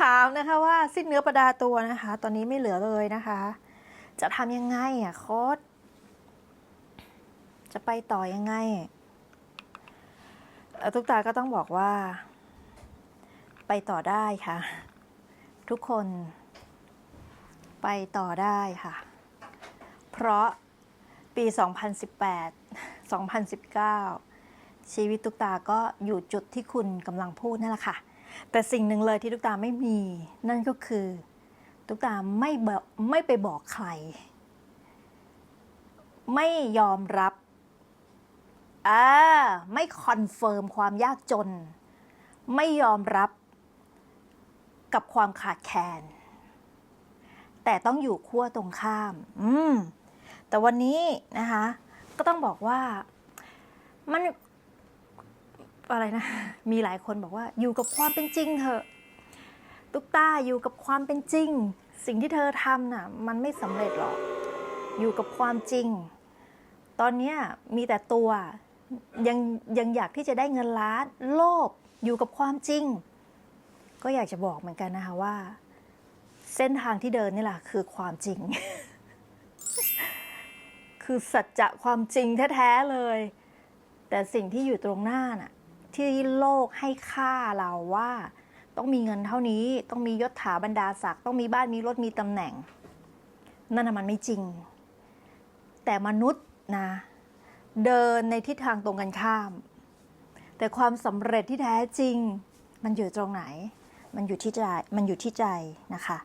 ถามนะคะว่าสิ้นเนื้อประดาตัวนะคะ ตอนนี้ไม่เหลือเลยนะคะ จะทำยังไงอะโค้ดจะไปต่อยังไงทุกตาก็ต้องบอกว่า ไปต่อได้ค่ะ ทุกคน ไปต่อได้ค่ะ เพราะปี 2018 2019 ชีวิตทุกตาก็อยู่จุดที่คุณกำลังพูดนั่นแหละค่ะ แต่สิ่งหนึ่งเลยที่ทุกตาไม่มี นั่นก็คือทุกตาไม่บอกไม่ไปบอกใคร ไม่ยอมรับอ่าไม่คอนเฟิร์มความยากจน ไม่ยอมรับกับความขาดแคลนแต่ต้องอยู่ขั้วตรงข้าม อืมแต่วันนี้นะคะ ก็ต้องบอกว่า มัน อะไรนะ มีหลายคนบอกว่าอยู่กับความเป็นจริงเถอะ ตุ๊กตาอยู่กับความเป็นจริง สิ่งที่เธอทำน่ะมันไม่สำเร็จหรอก อยู่กับความจริง ตอนนี้มีแต่ตัวยังยังอยากที่จะได้เงินล้านโลภอยู่กับความจริง ก็อยากจะบอกเหมือนกันนะคะว่า เส้นทางที่เดินนี่แหละคือความจริง คือสัจจะความจริงแท้ๆเลย แต่สิ่งที่อยู่ตรงหน้าน่ะ ที่โลกให้ค่าเราว่า ต้องมีเงินเท่านี้ ต้องมียศถาบรรดาศักดิ์ต้องมีบ้านมีรถมีตำแหน่ง นั่นมันไม่จริง แต่มนุษย์นะ เดินในทิศทางตรงกันข้าม แต่ความสำเร็จที่แท้จริง มันอยู่ตรงไหน มันอยู่ที่ใจมันอยู่ที่ใจนะคะ